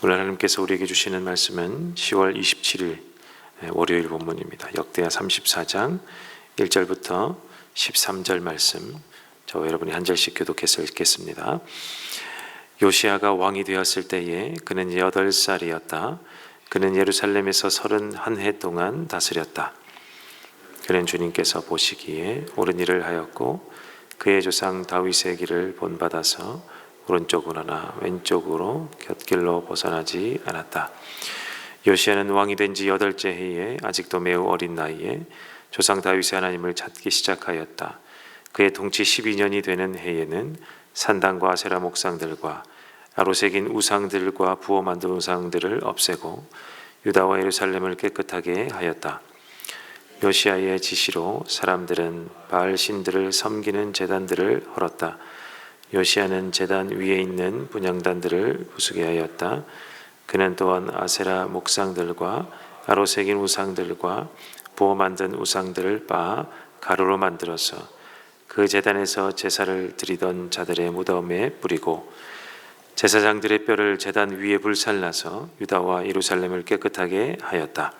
오늘 하나님께서 우리에게 주시는 말씀은 10월 27일 월요일 본문입니다. 역대하 34장 1절부터 13절 말씀. 저 여러분이 한 절씩 교독해서 읽겠습니다. 요시아가 왕이 되었을 때에 그는 여덟 살이었다. 그는 예루살렘에서 서른 한해 동안 다스렸다. 그는 주님께서 보시기에 옳은 일을 하였고 그의 조상 다윗의 길을 본받아서 오른쪽으로나 왼쪽으로 곁길로 벗어나지 않았다. 요시아는 왕이 된 지 여덟째 해에 아직도 매우 어린 나이에 조상 다윗의 하나님을 찾기 시작하였다. 그의 통치 12년이 되는 해에는 산당과 아세라 목상들과 아로새긴 우상들과 부어 만든 우상들을 없애고 유다와 예루살렘을 깨끗하게 하였다. 요시아의 지시로 사람들은 바알 신들을 섬기는 제단들을 헐었다. 요시아는 제단 위에 있는 분향단들을 부수게 하였다. 그는 또한 아세라 목상들과 아로 새긴 우상들과 부어 만든 우상들을 빻아 가루로 만들어서 그 제단에서 제사를 드리던 자들의 무덤에 뿌리고 제사장들의 뼈를 제단 위에 불살라서 유다와 예루살렘을 깨끗하게 하였다.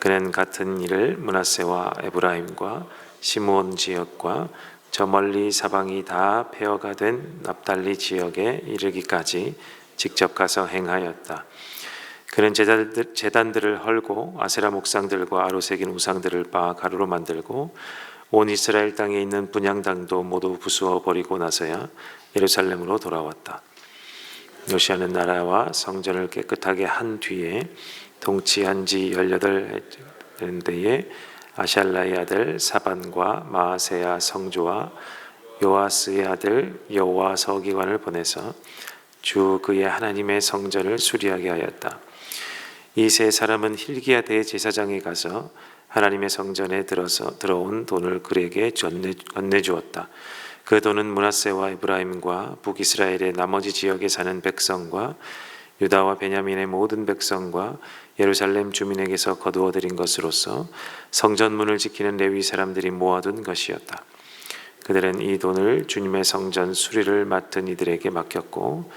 그는 같은 일을 문하세와 에브라임과 시므온 지역과 저 멀리 사방이 다 폐허가 된 납달리 지역에 이르기까지 직접 가서 행하였다. 그는 제단들, 제단들을 헐고 아세라 목상들과 아로새긴 우상들을 빻아 가루로 만들고 온 이스라엘 땅에 있는 분향당도 모두 부수어 버리고 나서야 예루살렘으로 돌아왔다. 요시아는 나라와 성전을 깨끗하게 한 뒤에 통치한 지 18년 때에 아샬라의 아들 사반과 마아세야 성조와 요아스의 아들 여호와 서기관을 보내서 주 그의 하나님의 성전을 수리하게 하였다. 이 세 사람은 힐기야 대제사장에 가서 하나님의 성전에 들어서 들어온 돈을 그에게 건네, 주었다. 그 돈은 문하세와 에브라임과 북이스라엘의 나머지 지역에 사는 백성과 유다와 베냐민의 모든 백성과 예루살렘 주민에게서 거두어 들인 것으로서 성전문을 지키는 레위 사람들이 모아둔 것이었다. 그들은 이 돈을 주님의 성전 수리를 맡은 이들에게 맡겼고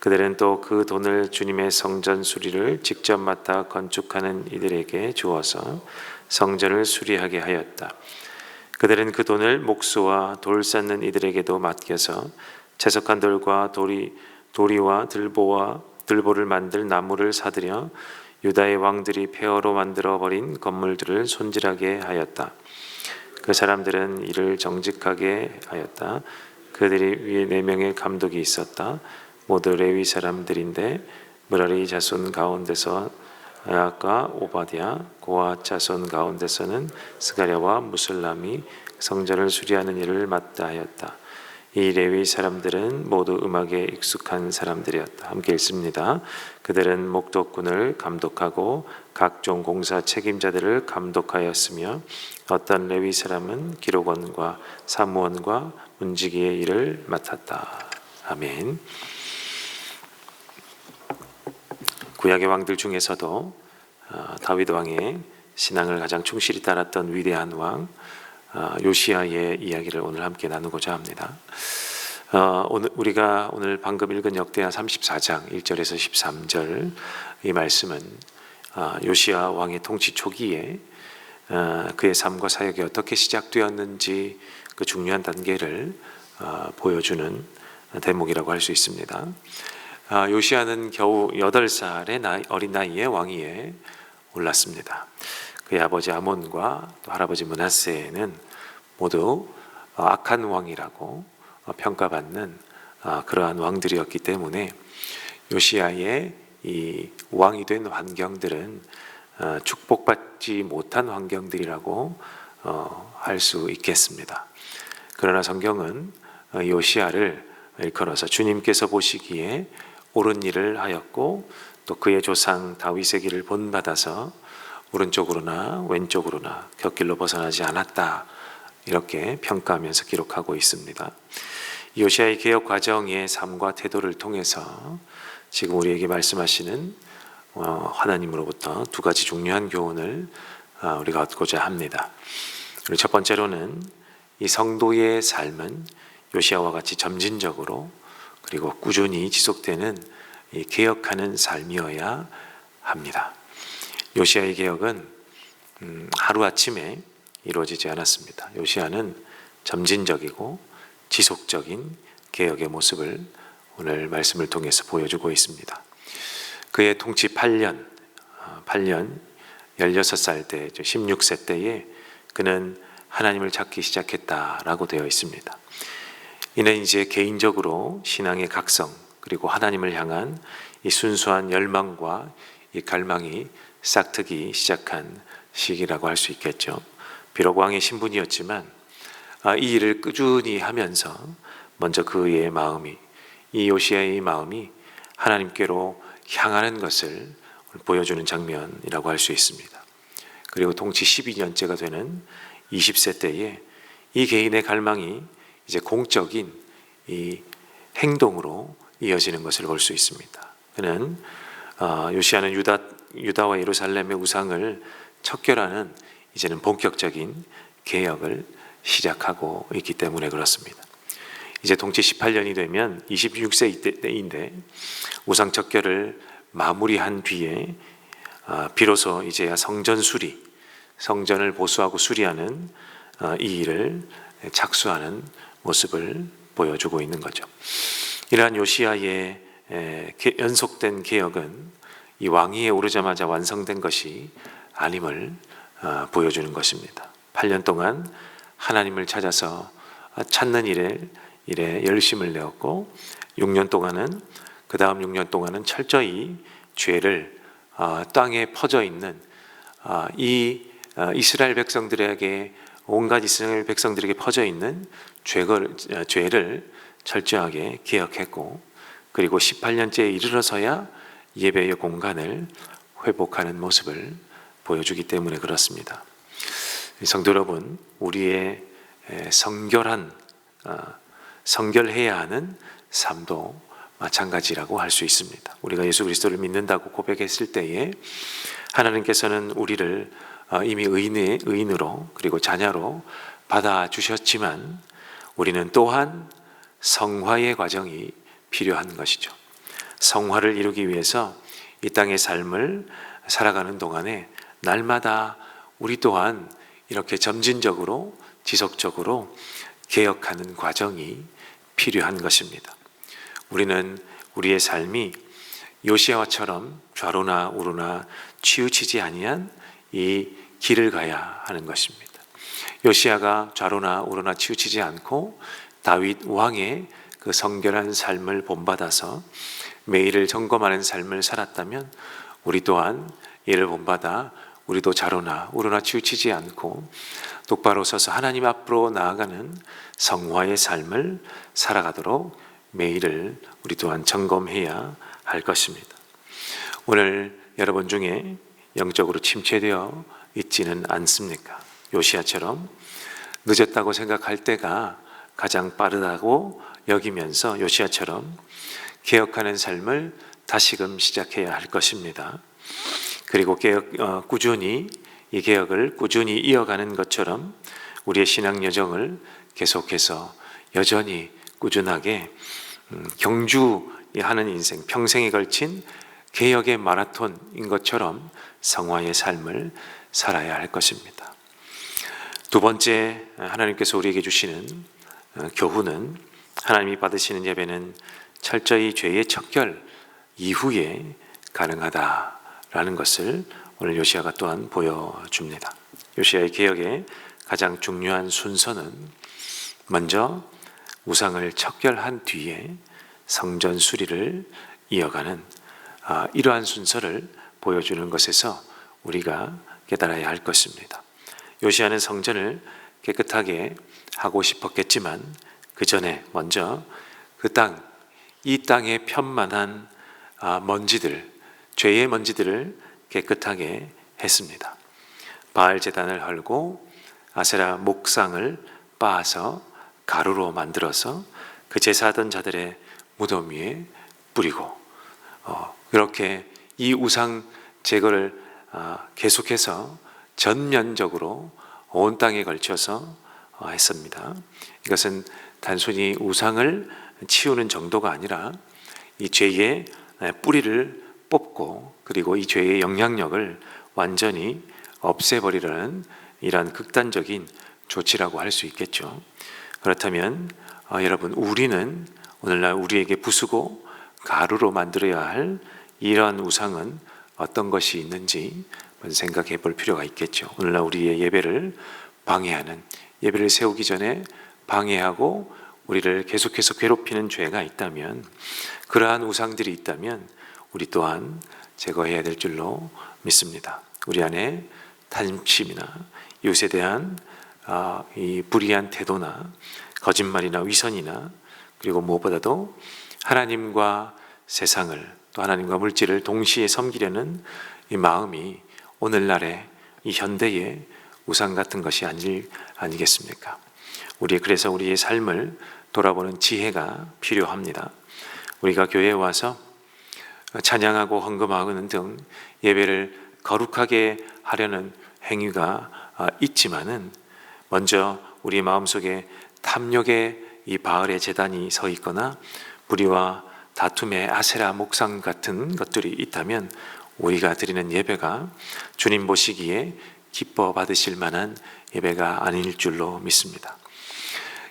그들은 또 그 돈을 주님의 성전 수리를 직접 맡아 건축하는 이들에게 주어서 성전을 수리하게 하였다. 그들은 그 돈을 목수와 돌 쌓는 이들에게도 맡겨서 채석한 돌과 도리 도리와 들보와 들보를 만들 나무를 사들여 유다의 왕들이 폐허로 만들어 버린 건물들을 손질하게 하였다. 그 사람들은 이를 정직하게 하였다. 그들이 위에 네 명의 감독이 있었다. 모두 레위 사람들인데 무라리 자손 가운데서 아까 오바디아 고아 자손 가운데서는 스가랴와 무슬람이 성전을 수리하는 일을 맡다 하였다. 이 레위 사람들은 모두 음악에 익숙한 사람들이었다. 함께 읽습니다. 그들은 목독군을 감독하고 각종 공사 책임자들을 감독하였으며 어떤 레위 사람은 기록원과 사무원과 문지기의 일을 맡았다. 아멘. 구약의 왕들 중에서도 어, 다윗 왕의 신앙을 가장 충실히 따랐던 위대한 왕 어, 요시아의 이야기를 오늘 함께 나누고자 합니다. 어, 오늘 우리가 오늘 방금 읽은 역대하 34장 1절에서 13절 이 말씀은 요시아 왕의 통치 초기에 그의 삶과 사역이 어떻게 시작되었는지 그 중요한 단계를 보여주는 대목이라고 할 수 있습니다. 아, 요시아는 겨우 8살의 나이, 어린 나이에 왕위에 올랐습니다. 그의 아버지 아몬과 또 할아버지 문하세는 모두 어, 악한 왕이라고 어, 평가받는 어, 그러한 왕들이었기 때문에 요시아의 이 왕이 된 환경들은 축복받지 못한 환경들이라고 할 수 있겠습니다. 그러나 성경은 요시아를 일컬어서 주님께서 보시기에 옳은 일을 하였고 또 그의 조상 다윗의 길을 본받아서 오른쪽으로나 왼쪽으로나 곁길로 벗어나지 않았다. 이렇게 평가하면서 기록하고 있습니다. 요시아의 개혁 과정의 삶과 태도를 통해서 지금 우리에게 말씀하시는 어, 하나님으로부터 두 가지 중요한 교훈을 어, 우리가 얻고자 합니다. 첫 번째로는 이 성도의 삶은 요시아와 같이 점진적으로 그리고 꾸준히 지속되는 이 개혁하는 삶이어야 합니다. 요시아의 개혁은 음, 하루 아침에 이루어지지 않았습니다. 요시아는 점진적이고 지속적인 개혁의 모습을 오늘 말씀을 통해서 보여주고 있습니다. 그의 통치 8년, 8년 16살 때, 16세 때에 그는 하나님을 찾기 시작했다라고 되어 있습니다. 이는 이제 개인적으로 신앙의 각성 그리고 하나님을 향한 이 순수한 열망과 이 갈망이 싹트기 시작한 시기라고 할 수 있겠죠. 비록 왕의 신분이었지만 아, 이 일을 꾸준히 하면서 먼저 그의 마음이 이 요시아의 마음이 하나님께로 향하는 것을 보여주는 장면이라고 할 수 있습니다. 그리고 통치 12년째가 되는 20세 때에 이 개인의 갈망이 이제 공적인 이 행동으로 이어지는 것을 볼 수 있습니다. 그는 어, 요시아는 유다 유다와 예루살렘의 우상을 척결하는 이제는 본격적인 개혁을 시작하고 있기 때문에 그렇습니다. 이제 동치 18년이 되면 26세 때인데 우상 척결을 마무리한 뒤에 아, 비로소 이제야 성전 수리, 성전을 보수하고 수리하는 아, 이 일을 착수하는 모습을 보여주고 있는 거죠. 이러한 요시아의 연속된 개혁은 이 왕위에 오르자마자 완성된 것이 아님을 아, 보여주는 것입니다. 8년 동안 하나님을 찾아서 찾는 일에 일에 열심을 내었고 6년 동안은 그 다음 6년 동안은 철저히 죄를 아, 땅에 퍼져 있는 아, 이 이스라엘 백성들에게 온갖 이스라엘 백성들에게 퍼져 있는 죄를, 죄를 철저하게 기억했고 그리고 18년째에 이르러서야 예배의 공간을 회복하는 모습을 보여주기 때문에 그렇습니다. 성도 여러분, 우리의 성결한 아, 성결해야 하는 삶도 마찬가지라고 할 수 있습니다. 우리가 예수 그리스도를 믿는다고 고백했을 때에 하나님께서는 우리를 아, 이미 의인의 의인으로 그리고 자녀로 받아 주셨지만 우리는 또한 성화의 과정이 필요한 것이죠. 성화를 이루기 위해서 이 땅의 삶을 살아가는 동안에 날마다 우리 또한 이렇게 점진적으로 지속적으로 개혁하는 과정이 필요한 것입니다. 우리는 우리의 삶이 요시아와처럼 좌로나 우로나 치우치지 아니한 이 길을 가야 하는 것입니다. 요시아가 좌로나 우로나 치우치지 않고 다윗 왕의 그 성결한 삶을 본받아서 매일을 점검하는 삶을 살았다면 우리 또한 이를 본받아 우리도 자로나 우로나 치우치지 않고 똑바로 서서 하나님 앞으로 나아가는 성화의 삶을 살아가도록 매일을 우리 또한 점검해야 할 것입니다. 오늘 여러분 중에 영적으로 침체되어 있지는 않습니까? 요시아처럼 늦었다고 생각할 때가 가장 빠르다고 여기면서 요시아처럼 개혁하는 삶을 다시금 시작해야 할 것입니다. 그리고 개혁 어, 꾸준히 이 개혁을 꾸준히 이어가는 것처럼 우리의 신앙 여정을 계속해서 여전히 꾸준하게 음, 경주하는 인생, 평생에 걸친 개혁의 마라톤인 것처럼 성화의 삶을 살아야 할 것입니다. 두 번째 하나님께서 우리에게 주시는 어, 교훈은 하나님이 받으시는 예배는 철저히 죄의 척결 이후에 가능하다라는 것을 오늘 요시아가 또한 보여줍니다. 요시아의 개혁의 가장 중요한 순서는 먼저 우상을 척결한 뒤에 성전 수리를 이어가는 아, 이러한 순서를 보여주는 것에서 우리가 깨달아야 할 것입니다. 요시아는 성전을 깨끗하게 하고 싶었겠지만 그 전에 먼저 그 땅, 이 땅에 편만한 아, 먼지들, 죄의 먼지들을 깨끗하게 했습니다. 바알 제단을 헐고 아세라 목상을 빻아서 가루로 만들어서 그 제사하던 자들의 무덤 위에 뿌리고 어, 그렇게 이 우상 제거를 어, 계속해서 전면적으로 온 땅에 걸쳐서 어, 했습니다. 이것은 단순히 우상을 치우는 정도가 아니라 이 죄의 에, 뿌리를 뽑고 그리고 이 죄의 영향력을 완전히 없애버리려는 이러한 극단적인 조치라고 할 수 있겠죠. 그렇다면 어, 여러분 우리는 오늘날 우리에게 부수고 가루로 만들어야 할 이러한 우상은 어떤 것이 있는지 생각해 볼 필요가 있겠죠. 오늘날 우리의 예배를 방해하는 예배를 세우기 전에 방해하고 우리를 계속해서 괴롭히는 죄가 있다면 그러한 우상들이 있다면 우리 또한 제거해야 될 줄로 믿습니다. 우리 안에 탐심이나 이웃에 대한 아, 이 불의한 태도나 거짓말이나 위선이나 그리고 무엇보다도 하나님과 세상을 또 하나님과 물질을 동시에 섬기려는 이 마음이 오늘날의 이 현대의 우상 같은 것이 아니, 아니겠습니까? 우리 그래서 우리의 삶을 돌아보는 지혜가 필요합니다. 우리가 교회에 와서 찬양하고 헌금하는 등 예배를 거룩하게 하려는 행위가 아, 있지만은 먼저 우리 마음속에 탐욕의 이 바알의 재단이 서 있거나 불의와 다툼의 아세라 목상 같은 것들이 있다면 우리가 드리는 예배가 주님 보시기에 기뻐 받으실 만한 예배가 아닐 줄로 믿습니다.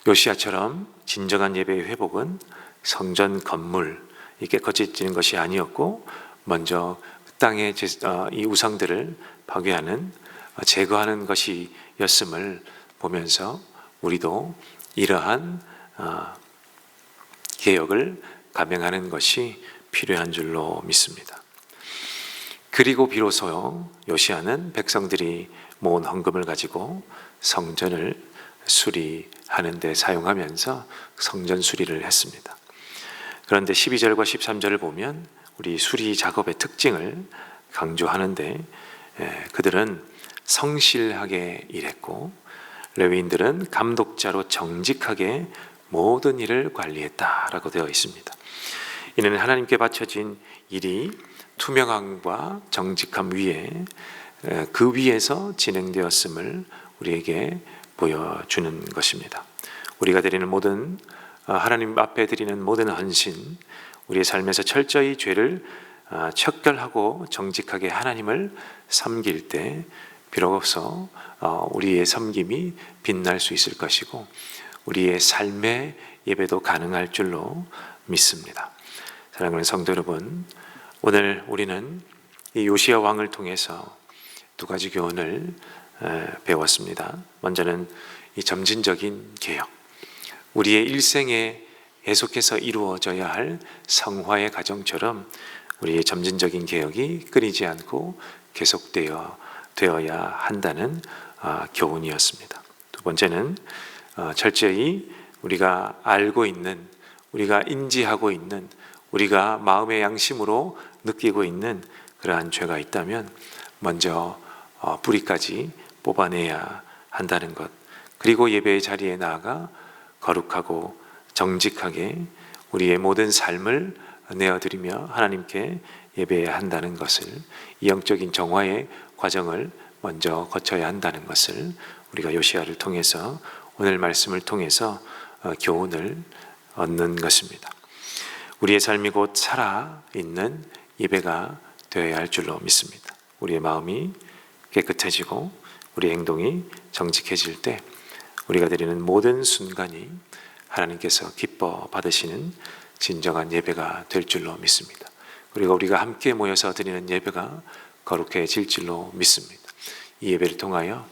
요시아처럼 진정한 예배의 회복은 성전 건물 이 깨끗해지는 것이 아니었고 먼저 땅의 어, 이 우상들을 파괴하는 어, 제거하는 것이었음을 보면서 우리도 이러한 어, 개혁을 감행하는 것이 필요한 줄로 믿습니다. 그리고 비로소 요시아는 백성들이 모은 헌금을 가지고 성전을 수리하는 데 사용하면서 성전 수리를 했습니다. 그런데 12절과 13절을 보면 우리 수리 작업의 특징을 강조하는데 예, 그들은 성실하게 일했고 레위인들은 감독자로 정직하게 모든 일을 관리했다라고 되어 있습니다. 이는 하나님께 바쳐진 일이 투명함과 정직함 위에 그 위에서 진행되었음을 우리에게 보여주는 것입니다. 우리가 드리는 모든 어, 하나님 앞에 드리는 모든 헌신, 우리의 삶에서 철저히 죄를 어, 척결하고 정직하게 하나님을 섬길 때 비로소 어, 우리의 섬김이 빛날 수 있을 것이고 우리의 삶의 예배도 가능할 줄로 믿습니다. 사랑하는 성도 여러분, 오늘 우리는 이 요시야 왕을 통해서 두 가지 교훈을 배웠습니다. 먼저는 이 점진적인 개혁, 우리의 일생에 계속해서 이루어져야 할 성화의 과정처럼 우리의 점진적인 개혁이 끊이지 않고 계속되어 되어야 한다는 아, 교훈이었습니다. 두 번째는 어, 철저히 우리가 알고 있는 우리가 인지하고 있는 우리가 마음의 양심으로 느끼고 있는 그러한 죄가 있다면 먼저 어, 뿌리까지 뽑아내야 한다는 것. 그리고 예배의 자리에 나아가 거룩하고 정직하게 우리의 모든 삶을 내어드리며 하나님께 예배해야 한다는 것을 이 영적인 정화의 과정을 먼저 거쳐야 한다는 것을 우리가 요시아를 통해서 오늘 말씀을 통해서 어, 교훈을 얻는 것입니다. 우리의 삶이 곧 살아 있는 예배가 되어야 할 줄로 믿습니다. 우리의 마음이 깨끗해지고 우리 행동이 정직해질 때 우리가 드리는 모든 순간이 하나님께서 기뻐 받으시는 진정한 예배가 될 줄로 믿습니다. 그리고 우리가 함께 모여서 드리는 예배가 거룩해질 줄로 믿습니다. 이 예배를 통하여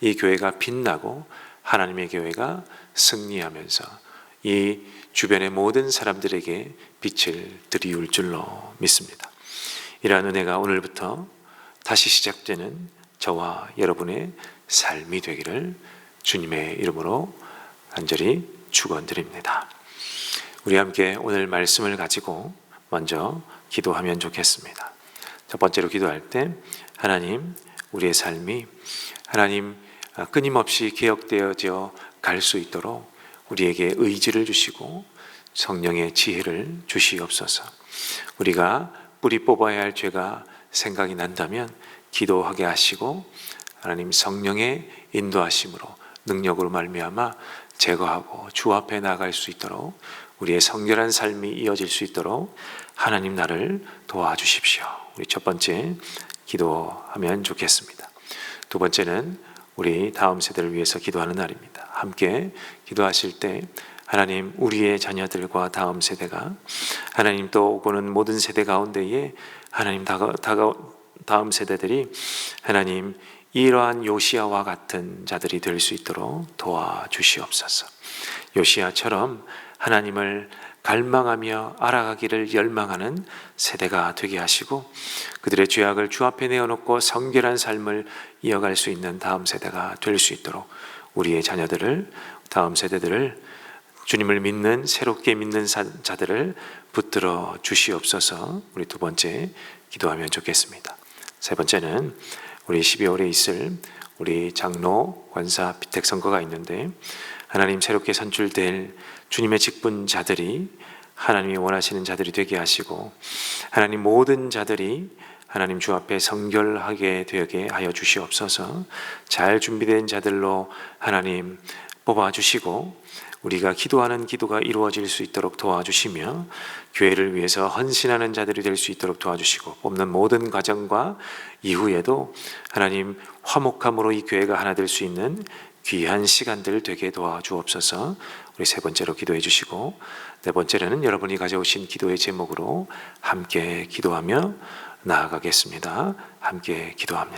이 교회가 빛나고 하나님의 교회가 승리하면서 이 주변의 모든 사람들에게 빛을 드리울 줄로 믿습니다. 이러한 은혜가 오늘부터 다시 시작되는 저와 여러분의 삶이 되기를 주님의 이름으로 간절히 축원드립니다. 우리 함께 오늘 말씀을 가지고 먼저 기도하면 좋겠습니다. 첫 번째로 기도할 때 하나님 우리의 삶이 하나님 끊임없이 개혁되어져 갈 수 있도록 우리에게 의지를 주시고 성령의 지혜를 주시옵소서. 우리가 뿌리 뽑아야 할 죄가 생각이 난다면 기도하게 하시고 하나님 성령의 인도하심으로 능력으로 말미암아 제거하고 주 앞에 나갈 수 있도록 우리의 성결한 삶이 이어질 수 있도록 하나님 나를 도와주십시오. 우리 첫 번째 기도하면 좋겠습니다. 두 번째는 우리 다음 세대를 위해서 기도하는 날입니다. 함께 기도하실 때 하나님 우리의 자녀들과 다음 세대가 하나님 또 오고는 모든 세대 가운데에 하나님 다가, 다가, 다음 세대들이 하나님 이러한 요시아와 같은 자들이 될 수 있도록 도와주시옵소서. 요시아처럼 하나님을 갈망하며 알아가기를 열망하는 세대가 되게 하시고 그들의 죄악을 주 앞에 내어놓고 성결한 삶을 이어갈 수 있는 다음 세대가 될 수 있도록 우리의 자녀들을 다음 세대들을 주님을 믿는 새롭게 믿는 사- 자들을 붙들어 주시옵소서. 우리 두 번째 기도하면 좋겠습니다. 세 번째는 우리 12월에 있을 우리 장로 관사 비택 선거가 있는데 하나님 새롭게 선출될 주님의 직분자들이 하나님이 원하시는 자들이 되게 하시고 하나님 모든 자들이 하나님 주 앞에 성결하게 되게 하여 주시옵소서. 잘 준비된 자들로 하나님 뽑아 주시고 우리가 기도하는 기도가 이루어질 수 있도록 도와주시며 교회를 위해서 헌신하는 자들이 될 수 있도록 도와주시고 뽑는 모든 과정과 이후에도 하나님 화목함으로 이 교회가 하나 될 수 있는 귀한 시간들 되게 도와주옵소서. 우리 세 번째로 기도해 주시고 네 번째로는 여러분이 가져오신 기도의 제목으로 함께 기도하며 나아가겠습니다. 함께 기도합니다.